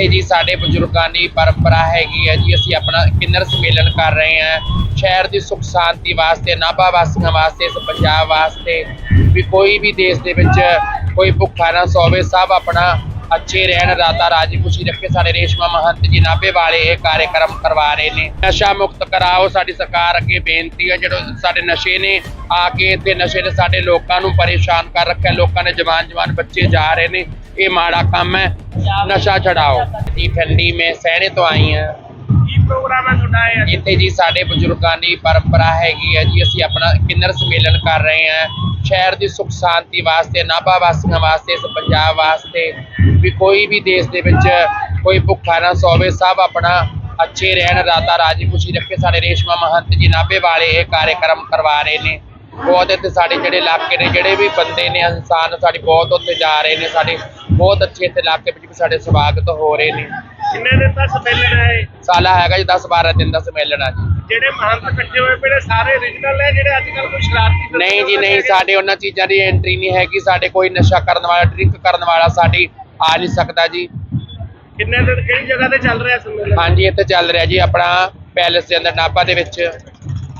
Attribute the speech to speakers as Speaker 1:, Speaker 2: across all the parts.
Speaker 1: ਜਿੱਥੇ ਜੀ ਸਾਡੇ ਬਜ਼ੁਰਗਾਂ ਦੀ ਪਰੰਪਰਾ ਹੈਗੀ ਹੈ ਜੀ, ਅਸੀਂ ਆਪਣਾ ਕਿੰਨਰ ਸੰਮੇਲਨ ਕਰ ਰਹੇ ਹਾਂ। ਸ਼ਹਿਰ ਦੀ ਸੁਖ ਸ਼ਾਂਤੀ ਵਾਸਤੇ, ਨਾਭਾ ਵਾਸੀਆਂ ਵਾਸਤੇ, ਇਸ ਪੰਜਾਬ ਵਾਸਤੇ ਵੀ ਕੋਈ ਵੀ ਦੇਸ਼ ਦੇ ਵਿੱਚ ਕੋਈ ਭੁੱਖਾ ਨਾ ਸੋਵੇ, ਸਭ ਆਪਣਾ ਅੱਛੇ ਰਹਿਣ, ਰਾਤਾ ਰਾਜੀ ਖੁਸ਼ੀ ਰੱਖੇ। ਸਾਡੇ ਰੇਸ਼ਮਾ ਮਹੰਤ ਜੀ ਨਾਭੇ ਵਾਲੇ ਇਹ ਕਾਰਜਕ੍ਰਮ ਕਰਵਾ ਰਹੇ ਨੇ। ਨਸ਼ਾ ਮੁਕਤ ਕਰਾਓ, ਸਾਡੀ ਸਰਕਾਰ ਅੱਗੇ ਬੇਨਤੀ ਹੈ ਜਿਹੜੇ ਸਾਡੇ ਨਸ਼ੇ ਨੇ ਆ ਕੇ ਇੱਥੇ ਨਸ਼ੇ ਨੇ ਸਾਡੇ ਲੋਕਾਂ ਨੂੰ ਪਰੇਸ਼ਾਨ ਕਰ ਰੱਖਿਆ, ਲੋਕਾਂ ਦੇ ਜਵਾਨ ਜਵਾਨ ਬੱਚੇ ਜਾ ਰਹੇ ਨੇ। ਇਹ ਮਾੜਾ ਕੰਮ ਹੈ। ਨਸ਼ਾ ਛਡਾਓ। ਜੀ ਠੰਡੀ ਮੈਂ ਸਹਿਣੇ ਤੋਂ ਆਈ ਹਾਂ।
Speaker 2: ਕੀ ਪ੍ਰੋਗਰਾਮ ਹੈ ਤੁਹਾਡਾ ਇਹ?
Speaker 1: ਜਿੱਥੇ ਜੀ ਸਾਡੇ ਬਜ਼ੁਰਗਾਂ ਦੀ ਪਰੰਪਰਾ ਹੈਗੀ ਹੈ ਜੀ। ਅਸੀਂ ਆਪਣਾ ਕਿੰਨਰ ਸੰਮੇਲਨ ਕਰ ਰਹੇ ਹਾਂ। ਸ਼ਹਿਰ ਦੀ ਸੁਖ ਸ਼ਾਂਤੀ ਵਾਸਤੇ ਨਾਭਾ ਵਾਸੀਆਂ ਵਾਸਤੇ ਇਸ ਪੰਜਾਬ ਵਾਸਤੇ ਵੀ ਕੋਈ ਵੀ ਦੇਸ਼ ਦੇ ਵਿੱਚ ਕੋਈ ਭੁੱਖਾ ਨਾ ਸੋਵੇ। ਸਭ ਆਪਣਾ ਅੱਛੇ ਰਹਿਣ ਰਾਤਾ ਰਾਜੀ ਖੁਸ਼ੀ ਰੱਖੇ। ਸਾਡੇ ਰੇਸ਼ਮਾ ਮਹੰਤ ਜੀ ਨਾਭੇ ਵਾਲੇ ਇਹ ਕਾਰਜਕ੍ਰਮ ਕਰਵਾ ਰਹੇ ਨੇ। ਬਹੁਤ ਇੱਥੇ ਸਾਡੇ ਜਿਹੜੇ ਇਲਾਕੇ ਨੇ ਜਿਹੜੇ ਵੀ ਬੰਦੇ ਨੇ ਇਨਸਾਨ ਸਾਡੀ ਬਹੁਤ ਉੱਥੇ ਜਾ ਰਹੇ ਨੇ ਸਾਡੇ ਬਹੁਤ ਅੱਛੇ ਇੱਥੇ ਇਲਾਕੇ ਵਿੱਚ ਵੀ ਸਾਡੇ ਸਵਾਗਤ ਹੋ ਰਹੇ ਨੇ।
Speaker 2: ਕਿੰਨੇ ਦਿਨ ਤੱਕ ਸੰਮੇਲਨ ਹੈ ਇਹ?
Speaker 1: ਸਾਲਾ ਹੈਗਾ ਜੀ 10 12 ਦਿਨ ਦਾ ਸੰਮੇਲਨ ਆ ਜੀ।
Speaker 2: ਜਿਹੜੇ ਮਹੰਤ ਇਕੱਠੇ ਹੋਏ ਪਏ ਨੇ ਸਾਰੇ origignal ਹੈ ਜਿਹੜੇ ਅੱਜ ਕੱਲ ਕੋਈ ਸ਼ਰਾਰਤੀ
Speaker 1: ਨਹੀਂ ਜੀ ਨਹੀਂ? ਸਾਡੇ ਉਹਨਾਂ ਚੀਜ਼ਾਂ ਦੀ ਐਂਟਰੀ ਨਹੀਂ ਹੈਗੀ ਸਾਡੇ ਕੋਈ ਨਸ਼ਾ ਕਰਨ ਵਾਲਾ ਡਰਿੰਕ ਕਰਨ ਵਾਲਾ ਸਾਡੀ ਆ ਨਹੀਂ ਸਕਦਾ ਜੀ।
Speaker 2: ਕਿੰਨੇ ਦਿਨ ਕਿਹੜੀ ਜਗ੍ਹਾ ਤੇ ਚੱਲ ਰਿਹਾ ਸੰਮੇਲਨ?
Speaker 1: ਹਾਂਜੀ ਇੱਥੇ ਚੱਲ ਰਿਹਾ ਜੀ ਆਪਣਾ ਪੈਲਸ ਦੇ ਅੰਦਰ ਨਾਭਾ ਦੇ ਵਿੱਚ।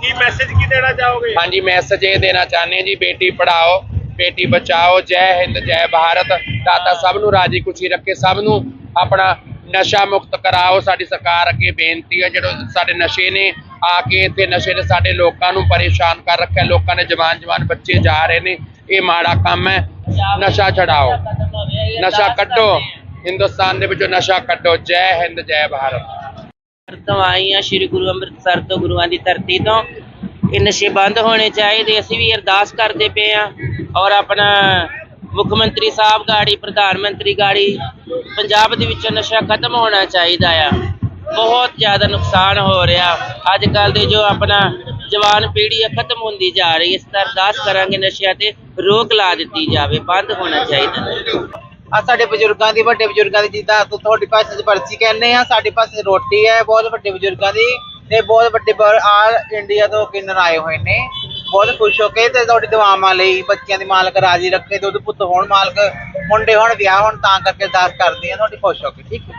Speaker 2: ਕੀ ਮੈਸੇਜ ਕੀ ਦੇਣਾ ਚਾਹੋਗੇ?
Speaker 1: ਹਾਂਜੀ ਮੈਸੇਜ ਇਹ ਦੇਣਾ ਚਾਹੁੰਦੇ ਜੀ, ਬੇਟੀ ਪੜਾਓ ਬੇਟੀ ਬਚਾਓ, ਜੈ ਹਿੰਦ, ਜੈ ਭਾਰਤ। ਦਾਤਾ ਸਭ ਨੂੰ ਰਾਜੀ ਖੁਸ਼ੀ ਰੱਖੇ, ਸਭ ਨੂੰ ਆਪਣਾ ਨਸ਼ਾ ਮੁਕਤ ਕਰਾਓ। ਸਾਡੀ ਸਰਕਾਰ ਅੱਗੇ ਬੇਨਤੀ ਹੈ, ਜਿਹੜੇ ਸਾਡੇ ਨਸ਼ੇ ਨੇ, ਆ ਕੇ ਇੱਥੇ ਨਸ਼ੇ ਨੇ ਸਾਡੇ ਲੋਕਾਂ ਨੂੰ ਪਰੇਸ਼ਾਨ ਕਰ ਰੱਖਿਆ। ਲੋਕਾਂ ਦੇ ਜਵਾਨ ਜਵਾਨ ਬੱਚੇ ਜਾ ਰਹੇ ਨੇ, ਇਹ ਮਾੜਾ ਕੰਮ ਹੈ। ਨਸ਼ਾ ਛਡਾਓ, ਨਸ਼ਾ ਕੱਢੋ। ਹਿੰਦੁਸਤਾਨ ਦੇ ਵਿੱਚੋਂ ਨਸ਼ਾ ਕੱਢੋ। ਜੈ ਹਿੰਦ, ਜੈ ਭਾਰਤ।
Speaker 3: ਤੋਂ ਆਈ ਆ ਸ੍ਰੀ ਗੁਰੂ ਅੰਮ੍ਰਿਤਸਰ ਤੋਂ, ਗੁਰੂਆਂ ਦੀ ਧਰਤੀ ਤੋਂ। ਇਹ ਨਸ਼ੇ ਬੰਦ ਹੋਣੇ ਚਾਹੀਦੇ, ਅਸੀਂ ਵੀ ਅਰਦਾਸ ਕਰਦੇ ਪਏ ਆ ਔਰ ਆਪਣਾ ਮੁੱਖ ਮੰਤਰੀ ਸਾਹਿਬ ਗਾੜੀ, ਪ੍ਰਧਾਨ ਮੰਤਰੀ ਗਾੜੀ, ਪੰਜਾਬ ਦੇ ਵਿੱਚੋਂ ਨਸ਼ਾ ਖਤਮ ਹੋਣਾ ਚਾਹੀਦਾ ਆ। ਬਹੁਤ ਜ਼ਿਆਦਾ ਨੁਕਸਾਨ ਹੋ ਰਿਹਾ। ਅੱਜ ਕੱਲ ਦੇ ਜੋ ਆਪਣਾ ਜਵਾਨ ਪੀੜ੍ਹੀ ਆ, ਖਤਮ ਹੁੰਦੀ ਜਾ ਰਹੀ ਹੈ। ਇਸ ਤਰ੍ਹਾਂ ਅਰਦਾਸ ਕਰਾਂਗੇ ਨਸ਼ਿਆਂ ਤੇ ਰੋਕ ਲਾ ਦਿੱਤੀ ਜਾਵੇ, ਬੰਦ ਹੋਣਾ ਚਾਹੀਦਾ।
Speaker 4: ਆ ਸਾਡੇ ਬਜ਼ੁਰਗਾਂ ਦੀ, ਵੱਡੇ ਬਜ਼ੁਰਗਾਂ ਦੀ ਜਿੱਦਾਂ ਤੁਹਾਡੀ ਤੁਹਾਡੇ ਪਾਸੇ ਚ ਪਰਚੀ ਕਹਿੰਦੇ ਆ, ਸਾਡੇ ਪਾਸੇ ਰੋਟੀ ਹੈ, ਬਹੁਤ ਵੱਡੇ ਬਜ਼ੁਰਗਾਂ ਦੀ ਤੇ ਬਹੁਤ ਵੱਡੇ ਆਲ ਇੰਡੀਆ ਤੋਂ ਕਿੰਨਰ ਆਏ ਹੋਏ ਨੇ। ਬਹੁਤ ਖੁਸ਼ ਹੋ ਕੇ ਤੇ ਤੁਹਾਡੀ ਦੁਆਵਾਂ ਲਈ ਬੱਚਿਆਂ ਦੀ ਮਾਲਕ ਰਾਜੀ ਰੱਖੇ ਦੁੱਧ ਪੁੱਤ ਹੋਣ ਮਾਲਕ, ਮੁੰਡੇ ਹੋਣ, ਵਿਆਹ ਹੋਣ, ਤਾਂ ਕਰਕੇ ਅਰਦਾਸ ਕਰਦੇ ਆ, ਤੁਹਾਡੀ ਖੁਸ਼ ਹੋ ਕੇ, ਠੀਕ ਹੈ?